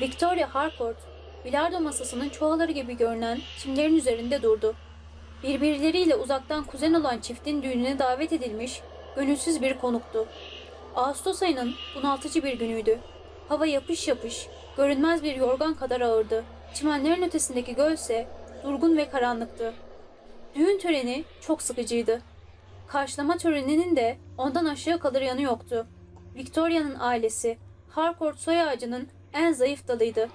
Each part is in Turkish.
Victoria Harcourt, bilardo masasının çuvaları gibi görünen çimlerin üzerinde durdu. Birbirleriyle uzaktan kuzen olan çiftin düğününe davet edilmiş, gönülsüz bir konuktu. Ağustos ayının bunaltıcı bir günüydü. Hava yapış yapış, görünmez bir yorgan kadar ağırdı. Çimenlerin ötesindeki göl ise durgun ve karanlıktı. Düğün töreni çok sıkıcıydı. Karşılama töreninin de ondan aşağı kalır yanı yoktu. Victoria'nın ailesi Harcourt soy ağacının en zayıf dalıydı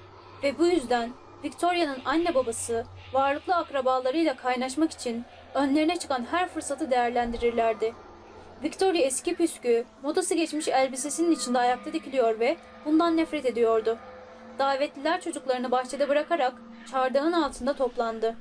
ve bu yüzden Victoria'nın anne babası varlıklı akrabalarıyla kaynaşmak için önlerine çıkan her fırsatı değerlendirirlerdi. Victoria eski püskü, modası geçmiş elbisesinin içinde ayakta dikiliyor ve bundan nefret ediyordu. Davetliler çocuklarını bahçede bırakarak çardağın altında toplandı.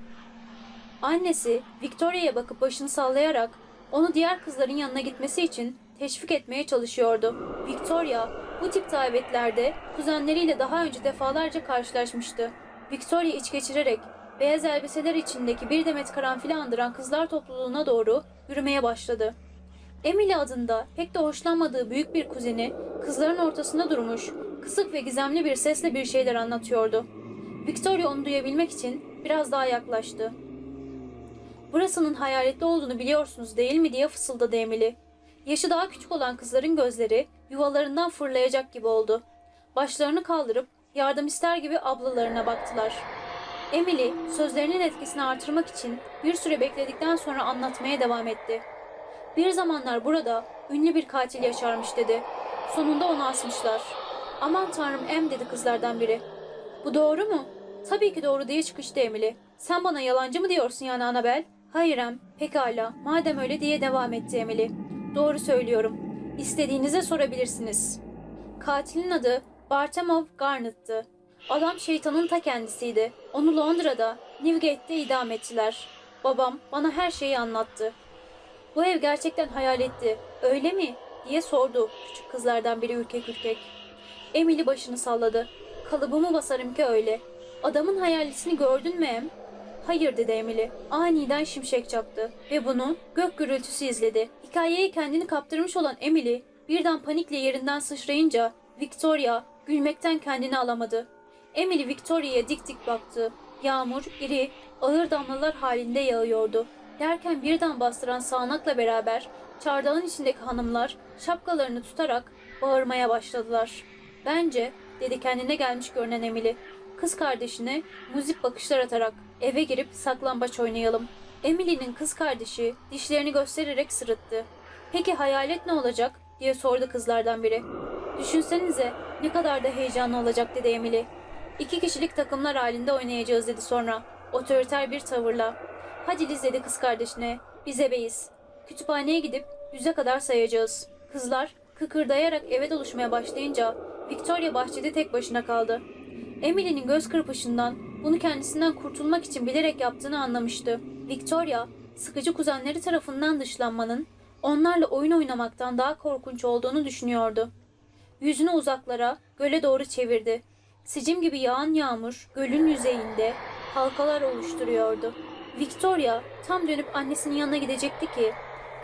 Annesi Victoria'ya bakıp başını sallayarak onu diğer kızların yanına gitmesi için teşvik etmeye çalışıyordu. Victoria bu tip davetlerde kuzenleriyle daha önce defalarca karşılaşmıştı. Victoria iç geçirerek beyaz elbiseler içindeki bir demet karanfili andıran kızlar topluluğuna doğru yürümeye başladı. Emily adında pek de hoşlanmadığı büyük bir kuzeni kızların ortasında durmuş, kısık ve gizemli bir sesle bir şeyler anlatıyordu. Victoria onu duyabilmek için biraz daha yaklaştı. Burasının hayaletli olduğunu biliyorsunuz değil mi diye fısıldadı Emily. Yaşı daha küçük olan kızların gözleri yuvalarından fırlayacak gibi oldu. Başlarını kaldırıp yardım ister gibi ablalarına baktılar. Emily sözlerinin etkisini artırmak için bir süre bekledikten sonra anlatmaya devam etti. Bir zamanlar burada ünlü bir katil yaşarmış dedi. Sonunda onu asmışlar. Aman tanrım em dedi kızlardan biri. Bu doğru mu? Tabii ki doğru diye çıkıştı Emily. Sen bana yalancı mı diyorsun yani Annabel? Hayır em, pekala. Madem öyle diye devam etti Emily. Doğru söylüyorum. İstediğinize sorabilirsiniz. Katilin adı Bartemov Garnett'tı. Adam şeytanın ta kendisiydi. Onu Londra'da, Newgate'de idam ettiler. Babam bana her şeyi anlattı. Bu ev gerçekten hayaletti, öyle mi? diye sordu küçük kızlardan biri ürkek ürkek. Emily başını salladı. Kalıbımı basarım ki öyle. Adamın hayalisini gördün mü em? Hayır dedi Emily. Aniden şimşek çaktı ve bunu gök gürültüsü izledi. Hikayeye kendini kaptırmış olan Emily birden panikle yerinden sıçrayınca Victoria gülmekten kendini alamadı. Emily Victoria'ya dik dik baktı. Yağmur iri, ağır damlalar halinde yağıyordu. Derken birden bastıran sağanakla beraber çardağın içindeki hanımlar şapkalarını tutarak bağırmaya başladılar. Bence dedi kendine gelmiş görünen Emily. Kız kardeşine müzik bakışlar atarak eve girip saklambaç oynayalım. Emily'nin kız kardeşi dişlerini göstererek sırıttı. Peki hayalet ne olacak diye sordu kızlardan biri. Düşünsenize ne kadar da heyecanlı olacak dedi Emily. İki kişilik takımlar halinde oynayacağız dedi sonra. Otoriter bir tavırla. Hadi Liz dedi kız kardeşine. Biz ebeyiz. Kütüphaneye gidip yüze kadar sayacağız. Kızlar kıkırdayarak eve doluşmaya başlayınca Victoria bahçede tek başına kaldı. Emily'nin göz kırpışından bunu kendisinden kurtulmak için bilerek yaptığını anlamıştı. Victoria, sıkıcı kuzenleri tarafından dışlanmanın onlarla oyun oynamaktan daha korkunç olduğunu düşünüyordu. Yüzünü uzaklara, göle doğru çevirdi. Sicim gibi yağan yağmur gölün yüzeyinde halkalar oluşturuyordu. Victoria tam dönüp annesinin yanına gidecekti ki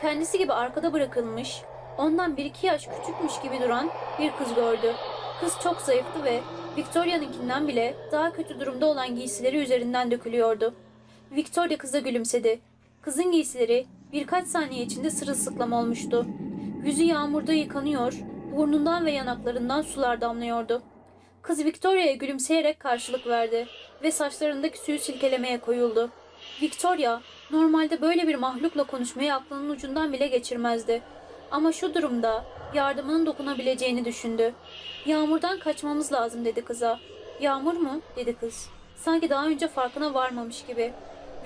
kendisi gibi arkada bırakılmış, ondan bir iki yaş küçükmüş gibi duran bir kız gördü. Kız çok zayıftı ve Victoria'nınkinden bile daha kötü durumda olan giysileri üzerinden dökülüyordu. Victoria kıza gülümsedi. Kızın giysileri birkaç saniye içinde sırılsıklam olmuştu. Yüzü yağmurda yıkanıyor, burnundan ve yanaklarından sular damlıyordu. Kız Victoria'ya gülümseyerek karşılık verdi ve saçlarındaki suyu silkelemeye koyuldu. Victoria normalde böyle bir mahlukla konuşmayı aklının ucundan bile geçirmezdi. Ama şu durumda yardımının dokunabileceğini düşündü. Yağmurdan kaçmamız lazım dedi kıza. Yağmur mu? dedi kız. Sanki daha önce farkına varmamış gibi.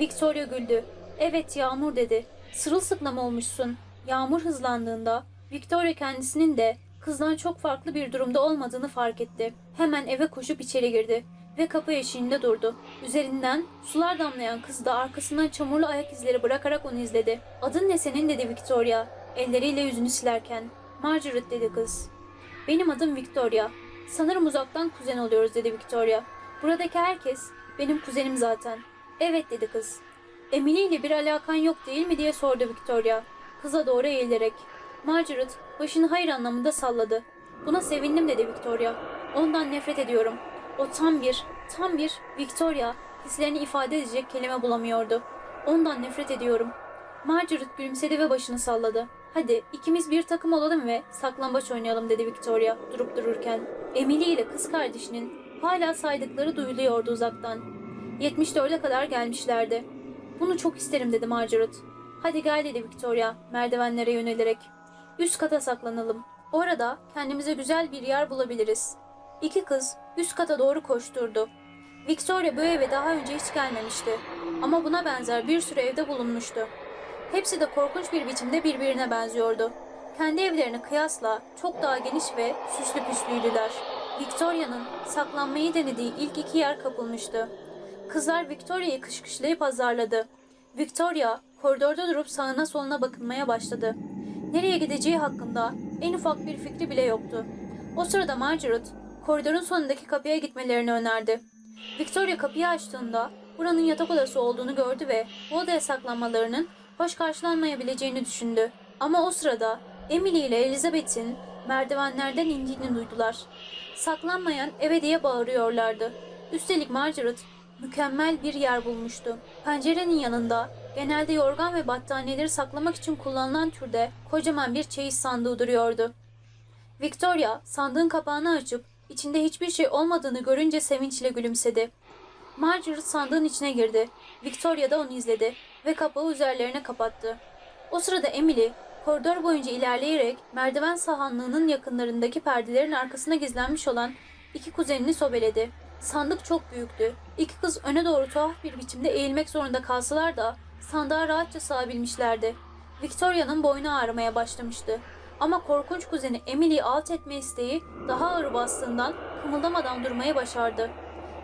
Victoria güldü. Evet yağmur dedi. Sırılsıklam olmuşsun. Yağmur hızlandığında Victoria kendisinin de kızdan çok farklı bir durumda olmadığını fark etti. Hemen eve koşup içeri girdi ve kapı eşiğinde durdu. Üzerinden sular damlayan kız da arkasından çamurlu ayak izleri bırakarak onu izledi. Adın ne senin dedi Victoria elleriyle yüzünü silerken. Margaret dedi kız. Benim adım Victoria. Sanırım uzaktan kuzen oluyoruz dedi Victoria. Buradaki herkes benim kuzenim zaten. Evet dedi kız. Emily ile bir alakan yok değil mi diye sordu Victoria. Kıza doğru eğilerek. Margaret başını hayır anlamında salladı. Buna sevindim dedi Victoria. Ondan nefret ediyorum. O tam bir, tam bir Victoria hislerini ifade edecek kelime bulamıyordu. Ondan nefret ediyorum. Margaret gülümsedi ve başını salladı. Hadi ikimiz bir takım olalım ve saklambaç oynayalım dedi Victoria durup dururken. Emily ile kız kardeşinin hala saydıkları duyuluyordu uzaktan. 74'e kadar gelmişlerdi. Bunu çok isterim dedi Margaret. Hadi gel dedi Victoria merdivenlere yönelerek. Üst kata saklanalım. Orada kendimize güzel bir yer bulabiliriz. İki kız üst kata doğru koşturdu. Victoria bu eve daha önce hiç gelmemişti. Ama buna benzer bir sürü evde bulunmuştu. Hepsi de korkunç bir biçimde birbirine benziyordu. Kendi evlerine kıyasla çok daha geniş ve süslü püslüydüler. Victoria'nın saklanmayı denediği ilk iki yer kapılmıştı. Kızlar Victoria'yı kışkışlayıp azarladı. Victoria koridorda durup sağına soluna bakınmaya başladı. Nereye gideceği hakkında en ufak bir fikri bile yoktu. O sırada Margaret koridorun sonundaki kapıya gitmelerini önerdi. Victoria kapıyı açtığında buranın yatak odası olduğunu gördü ve bu odaya saklanmalarının hoş karşılanmayabileceğini düşündü. Ama o sırada Emily ile Elizabeth'in merdivenlerden indiğini duydular. Saklanmayan eve diye bağırıyorlardı. Üstelik Margaret mükemmel bir yer bulmuştu. Pencerenin yanında genelde yorgan ve battaniyeleri saklamak için kullanılan türde kocaman bir çeyiz sandığı duruyordu. Victoria sandığın kapağını açıp içinde hiçbir şey olmadığını görünce sevinçle gülümsedi. Margaret sandığın içine girdi. Victoria da onu izledi ve kapağı üzerlerine kapattı. O sırada Emily koridor boyunca ilerleyerek merdiven sahanlığının yakınlarındaki perdelerin arkasına gizlenmiş olan iki kuzenini sobeledi. Sandık çok büyüktü. İki kız öne doğru tuhaf bir biçimde eğilmek zorunda kalsalar da sandığa rahatça sığabilmişlerdi. Victoria'nın boynu ağrımaya başlamıştı. Ama korkunç kuzeni Emily'yi alt etme isteği daha ağır bastığından kımıldamadan durmayı başardı.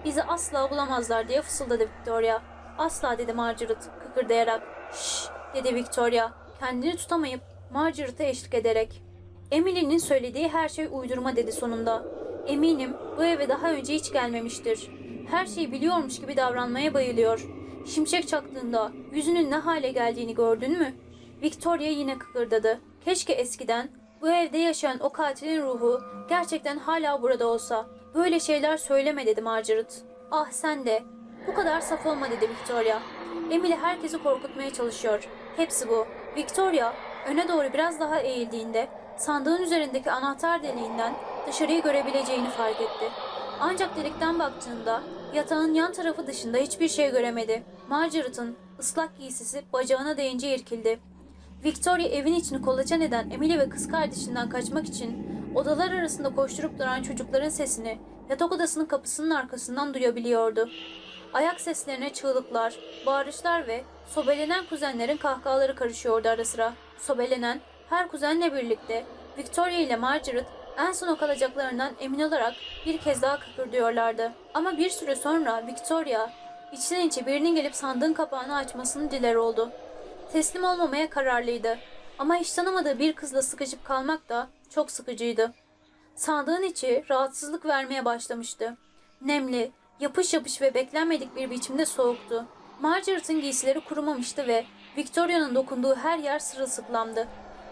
Bizi asla bulamazlar diye fısıldadı Victoria. Asla dedi Margaret kıkırdayarak. Şşş dedi Victoria kendini tutamayıp Margaret'a eşlik ederek. Emily'nin söylediği her şey uydurma dedi sonunda. Eminim bu eve daha önce hiç gelmemiştir. Her şeyi biliyormuş gibi davranmaya bayılıyor. Şimşek çaktığında yüzünün ne hale geldiğini gördün mü? Victoria yine kıkırdadı. Keşke eskiden bu evde yaşayan o katilin ruhu gerçekten hala burada olsa. Böyle şeyler söyleme dedi Margaret. Ah sen de. Bu kadar saf olma dedi Victoria. Emily herkesi korkutmaya çalışıyor. Hepsi bu. Victoria öne doğru biraz daha eğildiğinde sandığın üzerindeki anahtar deliğinden dışarıyı görebileceğini fark etti. Ancak delikten baktığında yatağın yan tarafı dışında hiçbir şey göremedi. Margaret'ın ıslak giysisi bacağına değince irkildi. Victoria evin içini kolaçan eden Emily ve kız kardeşinden kaçmak için odalar arasında koşturup duran çocukların sesini yatak odasının kapısının arkasından duyabiliyordu. Ayak seslerine çığlıklar, bağırışlar ve sobelenen kuzenlerin kahkahaları karışıyordu ara sıra. Sobelenen her kuzenle birlikte Victoria ile Margaret en sona kalacaklarından emin olarak bir kez daha kıpırdıyorlardı. Ama bir süre sonra Victoria içten içe birinin gelip sandığın kapağını açmasını diler oldu. Teslim olmamaya kararlıydı. Ama hiç tanımadığı bir kızla sıkışıp kalmak da çok sıkıcıydı. Sandığın içi rahatsızlık vermeye başlamıştı. Nemli, yapış yapış ve beklenmedik bir biçimde soğuktu. Margaret'ın giysileri kurumamıştı ve Victoria'nın dokunduğu her yer sırılsıklamdı.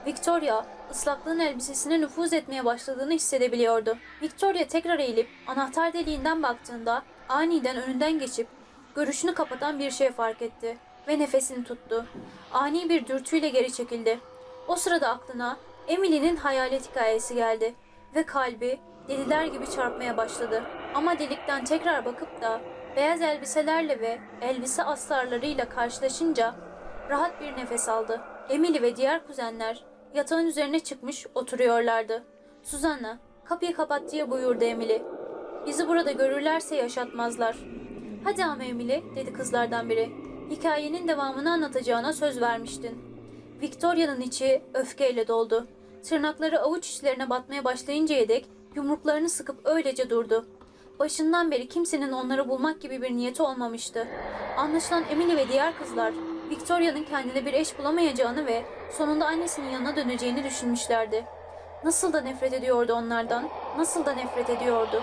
Victoria, ıslaklığın elbisesine nüfuz etmeye başladığını hissedebiliyordu. Victoria tekrar eğilip anahtar deliğinden baktığında aniden önünden geçip görüşünü kapatan bir şey fark etti ve nefesini tuttu. Ani bir dürtüyle geri çekildi. O sırada aklına Emily'nin hayalet hikayesi geldi ve kalbi deliler gibi çarpmaya başladı. Ama delikten tekrar bakıp da beyaz elbiselerle ve elbise astarlarıyla karşılaşınca rahat bir nefes aldı. Emily ve diğer kuzenler yatağın üzerine çıkmış oturuyorlardı. Suzanna, kapıyı kapat diye buyurdu Emily. Bizi burada görürlerse yaşatmazlar. Hadi ama Emily, dedi kızlardan biri. Hikayenin devamını anlatacağına söz vermiştin. Victoria'nın içi öfkeyle doldu. Tırnakları avuç içlerine batmaya başlayıncaya dek yumruklarını sıkıp öylece durdu. Başından beri kimsenin onları bulmak gibi bir niyeti olmamıştı. Anlaşılan Emily ve diğer kızlar Victoria'nın kendine bir eş bulamayacağını ve sonunda annesinin yanına döneceğini düşünmüşlerdi. Nasıl da nefret ediyordu onlardan, nasıl da nefret ediyordu.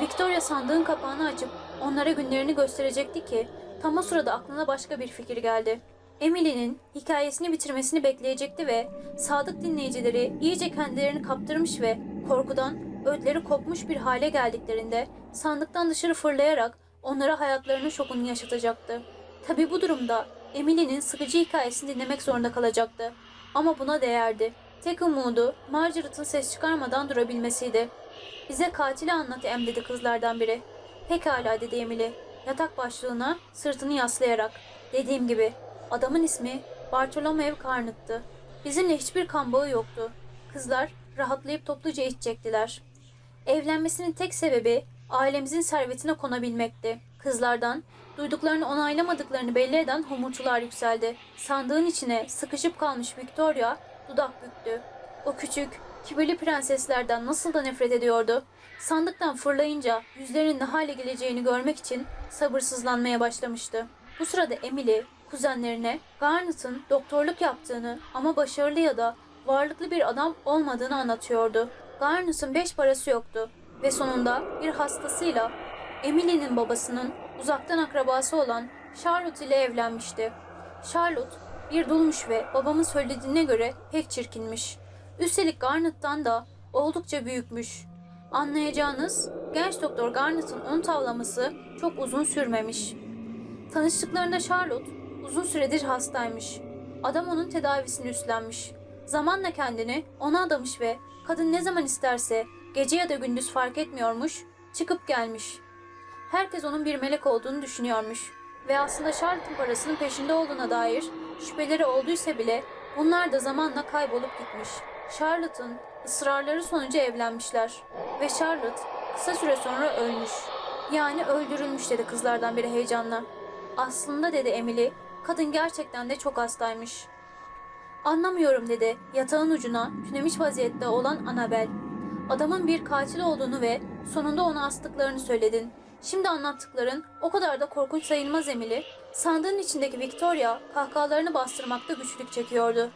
Victoria sandığın kapağını açıp onlara günlerini gösterecekti ki tam o sırada aklına başka bir fikir geldi. Emily'nin hikayesini bitirmesini bekleyecekti ve sadık dinleyicileri iyice kendilerini kaptırmış ve korkudan ödleri kopmuş bir hale geldiklerinde sandıktan dışarı fırlayarak onlara hayatlarının şokunu yaşatacaktı. Tabi bu durumda Emily'nin sıkıcı hikayesini dinlemek zorunda kalacaktı. Ama buna değerdi. Tek umudu Margaret'ın ses çıkarmadan durabilmesiydi. Bize katili anlat Em dedi kızlardan biri. Pekala dedi Emily. Yatak başlığına sırtını yaslayarak. Dediğim gibi adamın ismi Bartolomeo Carnet'tı. Bizimle hiçbir kan bağı yoktu. Kızlar rahatlayıp topluca iç çektiler. Evlenmesinin tek sebebi ailemizin servetine konabilmekti. Kızlardan duyduklarını onaylamadıklarını belli eden homurtular yükseldi. Sandığın içine sıkışıp kalmış Victoria dudak büktü. O küçük, kibirli prenseslerden nasıl da nefret ediyordu. Sandıktan fırlayınca yüzlerinin ne hale geleceğini görmek için sabırsızlanmaya başlamıştı. Bu sırada Emily kuzenlerine Garnet'ın doktorluk yaptığını ama başarılı ya da varlıklı bir adam olmadığını anlatıyordu. Garnet'ın beş parası yoktu ve sonunda bir hastasıyla Emily'nin babasının uzaktan akrabası olan Charlotte ile evlenmişti. Charlotte bir dulmuş ve babamın söylediğine göre pek çirkinmiş. Üstelik Garnet'tan da oldukça büyükmüş. Anlayacağınız genç doktor Garnet'ın onu tavlaması çok uzun sürmemiş. Tanıştıklarında Charlotte uzun süredir hastaymış. Adam onun tedavisini üstlenmiş. Zamanla kendini ona adamış ve kadın ne zaman isterse gece ya da gündüz fark etmiyormuş, çıkıp gelmiş. Herkes onun bir melek olduğunu düşünüyormuş ve aslında Charlotte'ın parasının peşinde olduğuna dair şüpheleri olduysa bile bunlar da zamanla kaybolup gitmiş. Charlotte'ın ısrarları sonucu evlenmişler ve Charlotte kısa süre sonra ölmüş. Yani öldürülmüş dedi kızlardan biri heyecanla. Aslında dedi Emily, kadın gerçekten de çok hastaymış. Anlamıyorum dedi yatağın ucuna tünemiş vaziyette olan Annabel. Adamın bir katil olduğunu ve sonunda onu astıklarını söyledin. Şimdi anlattıkların o kadar da korkunç sayılmaz Emily. Sandığın içindeki Victoria kahkahalarını bastırmakta güçlük çekiyordu.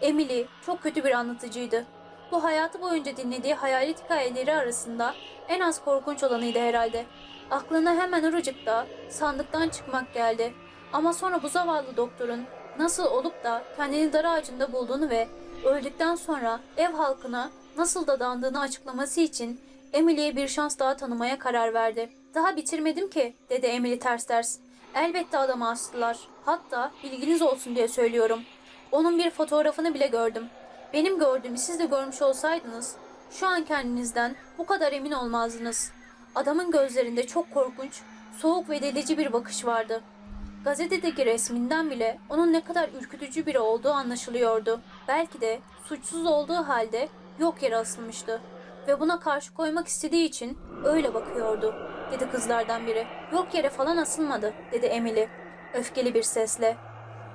Emily çok kötü bir anlatıcıydı. Bu hayatı boyunca dinlediği hayalet hikayeleri arasında en az korkunç olanıydı herhalde. Aklına hemen oracıkta sandıktan çıkmak geldi. Ama sonra bu zavallı doktorun nasıl olup da kendini dar ağacında bulduğunu ve öldükten sonra ev halkına nasıl dadandığını açıklaması için Emily'ye bir şans daha tanımaya karar verdi. Daha bitirmedim ki dedi Emily ters ters. Elbette adamı astılar. Hatta bilginiz olsun diye söylüyorum. Onun bir fotoğrafını bile gördüm. Benim gördüğümü siz de görmüş olsaydınız şu an kendinizden bu kadar emin olmazdınız. Adamın gözlerinde çok korkunç, soğuk ve delici bir bakış vardı. Gazetedeki resminden bile onun ne kadar ürkütücü biri olduğu anlaşılıyordu. Belki de suçsuz olduğu halde yok yere asılmıştı. Ve buna karşı koymak istediği için öyle bakıyordu, dedi kızlardan biri. Yok yere falan asılmadı, dedi Emily, öfkeli bir sesle.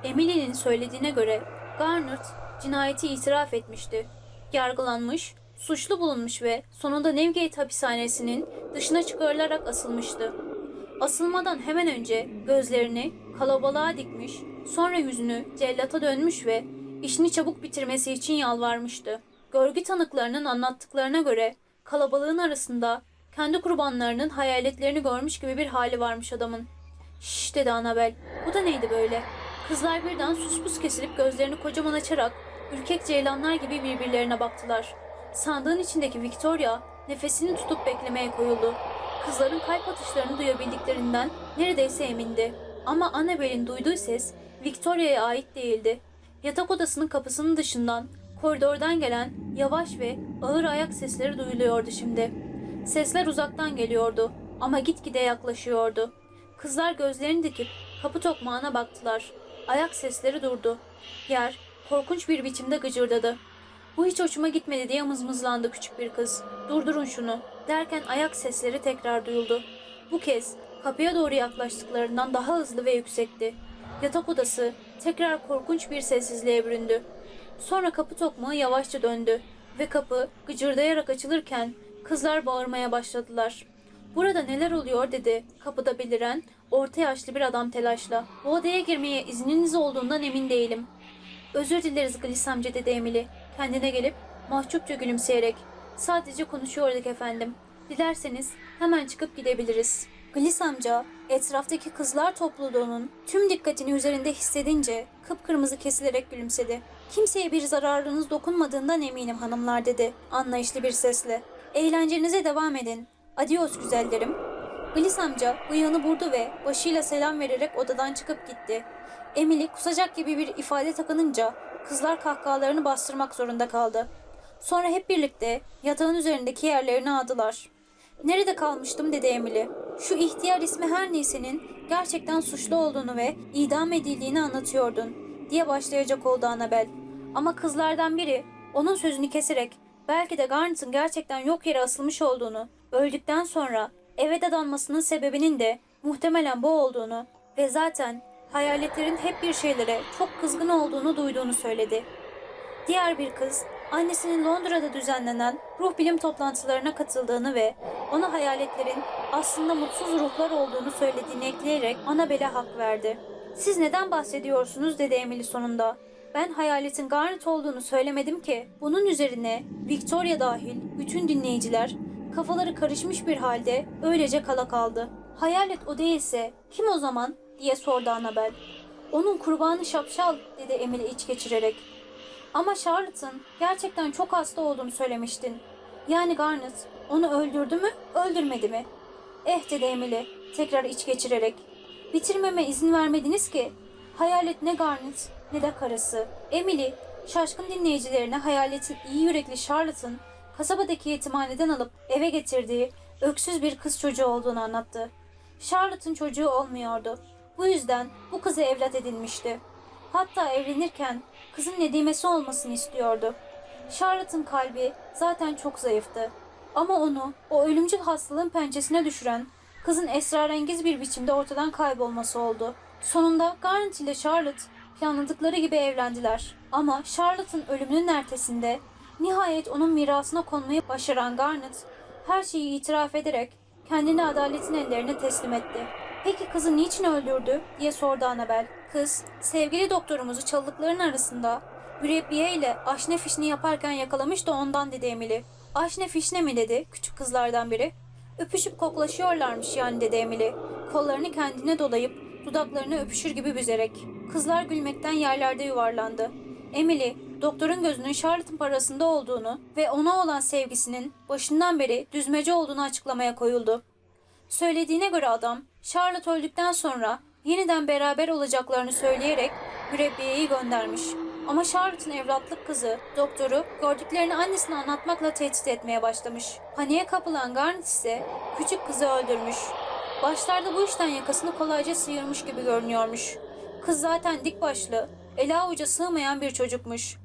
Emily'nin söylediğine göre Garnet cinayeti itiraf etmişti. Yargılanmış, suçlu bulunmuş ve sonunda Newgate hapishanesinin dışına çıkarılarak asılmıştı. Asılmadan hemen önce gözlerini kalabalığa dikmiş, sonra yüzünü cellata dönmüş ve işini çabuk bitirmesi için yalvarmıştı. Görgü tanıklarının anlattıklarına göre kalabalığın arasında kendi kurbanlarının hayaletlerini görmüş gibi bir hali varmış adamın. Şşş dedi Annabel. Bu da neydi böyle? Kızlar birden suspus kesilip gözlerini kocaman açarak ürkek ceylanlar gibi birbirlerine baktılar. Sandığın içindeki Victoria nefesini tutup beklemeye koyuldu. Kızların kalp atışlarını duyabildiklerinden neredeyse emindi. Ama Annabel'in duyduğu ses Victoria'ya ait değildi. Yatak odasının kapısının dışından koridordan gelen yavaş ve ağır ayak sesleri duyuluyordu şimdi. Sesler uzaktan geliyordu ama gitgide yaklaşıyordu. Kızlar gözlerini dikip kapı tokmağına baktılar. Ayak sesleri durdu. Yer korkunç bir biçimde gıcırdadı. Bu hiç hoşuma gitmedi diye mızmızlandı küçük bir kız. Durdurun şunu derken ayak sesleri tekrar duyuldu. Bu kez kapıya doğru yaklaştıklarından daha hızlı ve yüksekti. Yatak odası tekrar korkunç bir sessizliğe büründü. Sonra kapı tokmağı yavaşça döndü ve kapı gıcırdayarak açılırken kızlar bağırmaya başladılar. Burada neler oluyor dedi kapıda beliren orta yaşlı bir adam telaşla. Bu odaya girmeye izniniz olduğundan emin değilim. Özür dileriz Glis amca dedi Emily kendine gelip mahcupça gülümseyerek. Sadece konuşuyorduk efendim. Dilerseniz hemen çıkıp gidebiliriz. Glis amca etraftaki kızlar topluluğunun tüm dikkatini üzerinde hissedince kıpkırmızı kesilerek gülümsedi. Kimseye bir zararınız dokunmadığından eminim hanımlar dedi anlayışlı bir sesle. Eğlencenize devam edin. Adios güzellerim. Bliss amca bıyığını burdu ve başıyla selam vererek odadan çıkıp gitti. Emily kusacak gibi bir ifade takınınca kızlar kahkahalarını bastırmak zorunda kaldı. Sonra hep birlikte yatağın üzerindeki yerlerine aldılar. Nerede kalmıştım dedi Emily. Şu ihtiyar ismi her neysenin gerçekten suçlu olduğunu ve idam edildiğini anlatıyordun diye başlayacak oldu Annabel. Ama kızlardan biri onun sözünü keserek belki de Garnet'ın gerçekten yok yere asılmış olduğunu, öldükten sonra eve dadanmasının sebebinin de muhtemelen bu olduğunu ve zaten hayaletlerin hep bir şeylere çok kızgın olduğunu duyduğunu söyledi. Diğer bir kız, annesinin Londra'da düzenlenen ruh bilim toplantılarına katıldığını ve ona hayaletlerin aslında mutsuz ruhlar olduğunu söylediğini ekleyerek Annabel'e hak verdi. Siz neden bahsediyorsunuz dedi Emily sonunda. Ben hayaletin Garnet olduğunu söylemedim ki. Bunun üzerine Victoria dahil bütün dinleyiciler kafaları karışmış bir halde öylece kala kaldı. Hayalet o değilse kim o zaman diye sordu Annabel. Onun kurbanı şapşal dedi Emily iç geçirerek. Ama Charlotte'ın gerçekten çok hasta olduğunu söylemiştin. Yani Garnet onu öldürdü mü, öldürmedi mi? Eh dedi Emily tekrar iç geçirerek. Bitirmeme izin vermediniz ki. Hayalet ne Garnet ne de karısı. Emily şaşkın dinleyicilerine hayaletin iyi yürekli Charlotte'ın kasabadaki yetimhaneden alıp eve getirdiği öksüz bir kız çocuğu olduğunu anlattı. Charlotte'ın çocuğu olmuyordu. Bu yüzden bu kızı evlat edinmişti. Hatta evlenirken kızın nedimesi olmasını istiyordu. Charlotte'ın kalbi zaten çok zayıftı. Ama onu o ölümcül hastalığın pençesine düşüren kızın esrarengiz bir biçimde ortadan kaybolması oldu. Sonunda Garnet ile Charlotte planladıkları gibi evlendiler. Ama Charlotte'ın ölümünün ertesinde nihayet onun mirasına konmayı başaran Garnet her şeyi itiraf ederek kendini adaletin ellerine teslim etti. Peki kızı niçin öldürdü diye sordu Annabel. Kız, sevgili doktorumuzu çalılıkların arasında mürebbiye ile aşne fişni yaparken yakalamış da ondan dedi Emily. Aşne fişne mi dedi küçük kızlardan biri. Öpüşüp koklaşıyorlarmış yani dedi Emily. Kollarını kendine dolayıp dudaklarını öpüşür gibi büzerek. Kızlar gülmekten yerlerde yuvarlandı. Emily, doktorun gözünün Charlotte'ın parasında olduğunu ve ona olan sevgisinin başından beri düzmece olduğunu açıklamaya koyuldu. Söylediğine göre adam, Charlotte öldükten sonra yeniden beraber olacaklarını söyleyerek mürebbiyeyi göndermiş. Ama Charlotte'ın evlatlık kızı, doktoru, gördüklerini annesine anlatmakla tehdit etmeye başlamış. Paniğe kapılan Garnet ise küçük kızı öldürmüş. Başlarda bu işten yakasını kolayca sıyırmış gibi görünüyormuş. Kız zaten dik başlı, ele avuca sığmayan bir çocukmuş.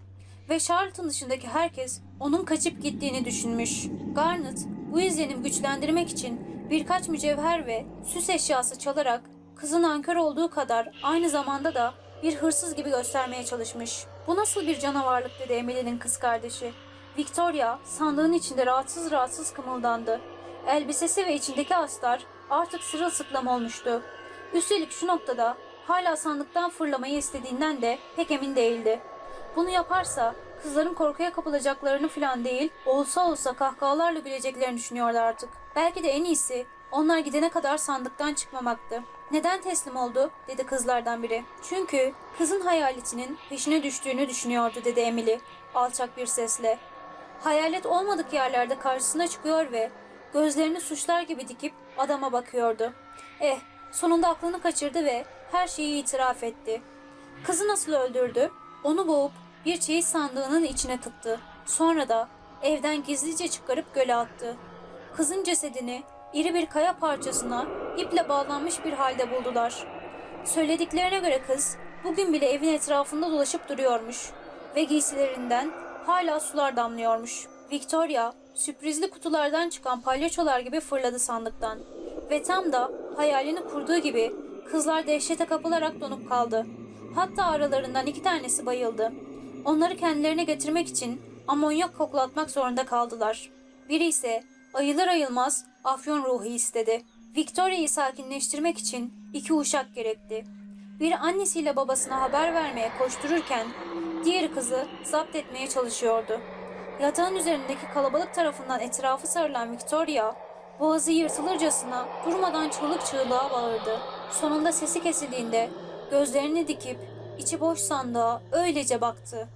Ve Charlotte'ın dışındaki herkes onun kaçıp gittiğini düşünmüş. Garnet bu izlenim güçlendirmek için birkaç mücevher ve süs eşyası çalarak kızın ankör olduğu kadar aynı zamanda da bir hırsız gibi göstermeye çalışmış. Bu nasıl bir canavarlık dedi Emily'nin kız kardeşi. Victoria sandığın içinde rahatsız rahatsız kımıldandı. Elbisesi ve içindeki astar artık sırılsıklam olmuştu. Üstelik şu noktada hala sandıktan fırlamayı istediğinden de pek emin değildi. Bunu yaparsa kızların korkuya kapılacaklarını falan değil, olsa olsa kahkahalarla güleceklerini düşünüyordu artık. Belki de en iyisi onlar gidene kadar sandıktan çıkmamaktı. Neden teslim oldu? dedi kızlardan biri. Çünkü kızın hayaletinin peşine düştüğünü düşünüyordu dedi Emily alçak bir sesle. Hayalet olmadık yerlerde karşısına çıkıyor ve gözlerini suçlar gibi dikip adama bakıyordu. Eh, sonunda aklını kaçırdı ve her şeyi itiraf etti. Kızı nasıl öldürdü? Onu boğup bir çeyiz sandığının içine tıktı. Sonra da evden gizlice çıkarıp göle attı. Kızın cesedini iri bir kaya parçasına iple bağlanmış bir halde buldular. Söylediklerine göre kız bugün bile evin etrafında dolaşıp duruyormuş ve giysilerinden hala sular damlıyormuş. Victoria sürprizli kutulardan çıkan palyaçolar gibi fırladı sandıktan ve tam da hayalini kurduğu gibi kızlar dehşete kapılarak donup kaldı. Hatta aralarından iki tanesi bayıldı. Onları kendilerine getirmek için amonyak koklatmak zorunda kaldılar. Biri ise ayılır ayılmaz afyon ruhu istedi. Victoria'yı sakinleştirmek için iki uşak gerekti. Biri annesiyle babasına haber vermeye koştururken diğeri kızı zapt etmeye çalışıyordu. Yatağın üzerindeki kalabalık tarafından etrafı sarılan Victoria, boğazı yırtılırcasına durmadan çığlık çığlığa bağırdı. Sonunda sesi kesildiğinde gözlerini dikip içi boş sandığa öylece baktı.